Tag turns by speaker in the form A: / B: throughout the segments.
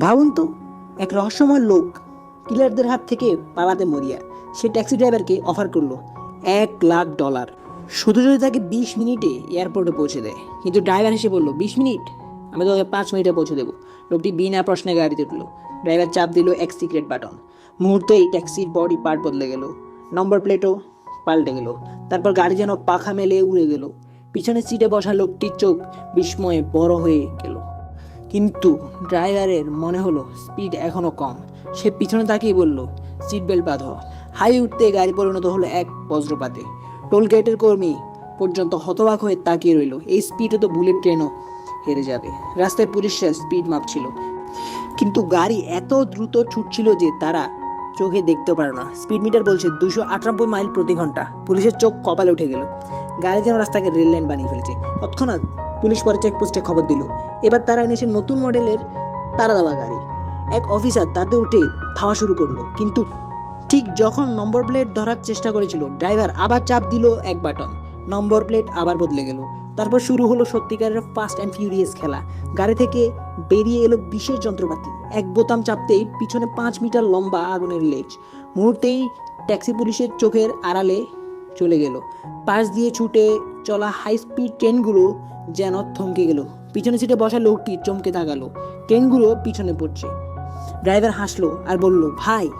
A: ভাবুন তো, এক রহস্যময় লোক কিলারদের হাত থেকে পালাতে মরিয়া সে ট্যাক্সি ড্রাইভারকে অফার করল এক লাখ ডলার শুধু যদি তাকে বিশ মিনিটে এয়ারপোর্টে পৌঁছে দেয়। কিন্তু ড্রাইভার এসে বলল, বিশ মিনিট? আমি তোকে পাঁচ মিনিটে পৌঁছে দেবো। লোকটি বিনা প্রশ্নে গাড়িতে উঠল। ড্রাইভার চাপ দিল এক সিক্রেট বাটন মুহূর্তেই ট্যাক্সির বডি পার্ট বদলে গেল। নম্বর প্লেটও পাল্টে গেল। তারপর গাড়ি যেন পাখা মেলে উড়ে গেল। পিছনের সিটে বসা লোকটির চোখ বিস্ময়ে বড় হয়ে গেল। কিন্তু ড্রাইভারের মনে হলো স্পিড এখনও কম। সে পিছনে তাকিয়ে বলল, সিট বেল্ট বাঁধ। হাই উঠতে গাড়ি পরিণত হলো এক বজ্রপাতে। টোল গেটের কর্মী পর্যন্ত হতবাক হয়ে তাকিয়ে রইল, এই স্পিডে তো বুলেট ট্রেনও হেরে যাবে? রাস্তায় পুলিশরা স্পিড মাপছিল। কিন্তু গাড়ি এত দ্রুত ছুটছিল যে তারা চোখে দেখতে পারে না। স্পিড মিটার বলছে দুশো আটানব্বই মাইল প্রতি ঘণ্টা। পুলিশের চোখ কপালে উঠে গেল। গাড়ি যেন রাস্তাকে রেল লাইন বানিয়ে ফেলেছে। তৎক্ষণাৎ পুলিশ পরে চেকপোস্টে খবর দিল। এবার তারা এনেছে নতুন মডেলের তারা দেওয়া গাড়ি। এক অফিসার তাতে উঠে খাওয়া শুরু করল। কিন্তু ঠিক যখন নম্বর প্লেট ধরার চেষ্টা করেছিল ড্রাইভার আবার চাপ দিল এক বাটন নম্বর প্লেট আবার বদলে গেল। তারপর শুরু হলো সত্যিকারের ফাস্ট অ্যান্ড ফিউরিয়াস খেলা। গাড়ি থেকে বেরিয়ে এলো বিশেষ যন্ত্রপাতি। এক বোতাম চাপতেই পিছনে পাঁচ মিটার লম্বা আগুনের লেজ। মুহূর্তেই ট্যাক্সি পুলিশের চোখের আড়ালে চলে গেল। পাশ দিয়ে ছুটে চলা হাই স্পিড ট্রেনগুলো যেন থমকে গেল। পিছনে সিটে বসা লোকটি চমকে তাকালো। ট্রেনগুলো পিছনে পড়ছে। ড্রাইভার হাসলো আর বলল, ভাই,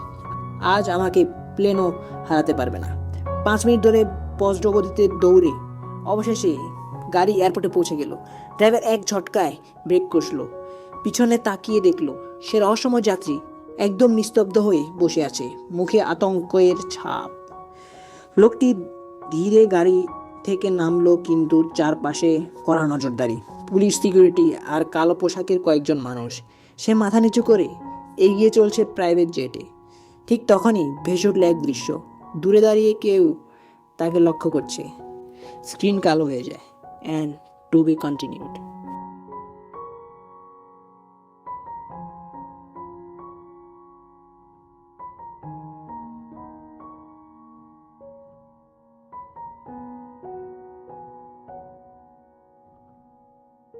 A: আজ আমাকে প্লেনও হারাতে পারবে না। পাঁচ মিনিট ধরে বজ্রগতিতে দৌড়ে অবশেষে গাড়ি এয়ারপোর্টে পৌঁছে গেল। ড্রাইভার এক ঝটকায় ব্রেক কষলো। পিছনে তাকিয়ে দেখল, সে রহস্যময় যাত্রী একদম নিস্তব্ধ হয়ে বসে আছে। মুখে আতঙ্কের ছাপ। লোকটি ধীরে গাড়ি থেকে নামলো কিন্তু চারপাশে কড়া নজরদারি। পুলিশ, সিকিউরিটি আর কালো পোশাকের কয়েকজন মানুষ। সে মাথা নিচু করে এগিয়ে চলছে প্রাইভেট জেটে। ঠিক তখনই ভেসে উঠল এক দৃশ্য। দূরে দাঁড়িয়ে কেউ তাকে লক্ষ্য করছে। স্ক্রিন কালো হয়ে যায়। And to be continued.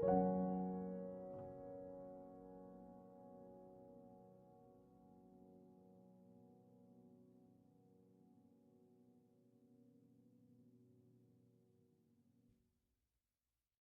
A: you.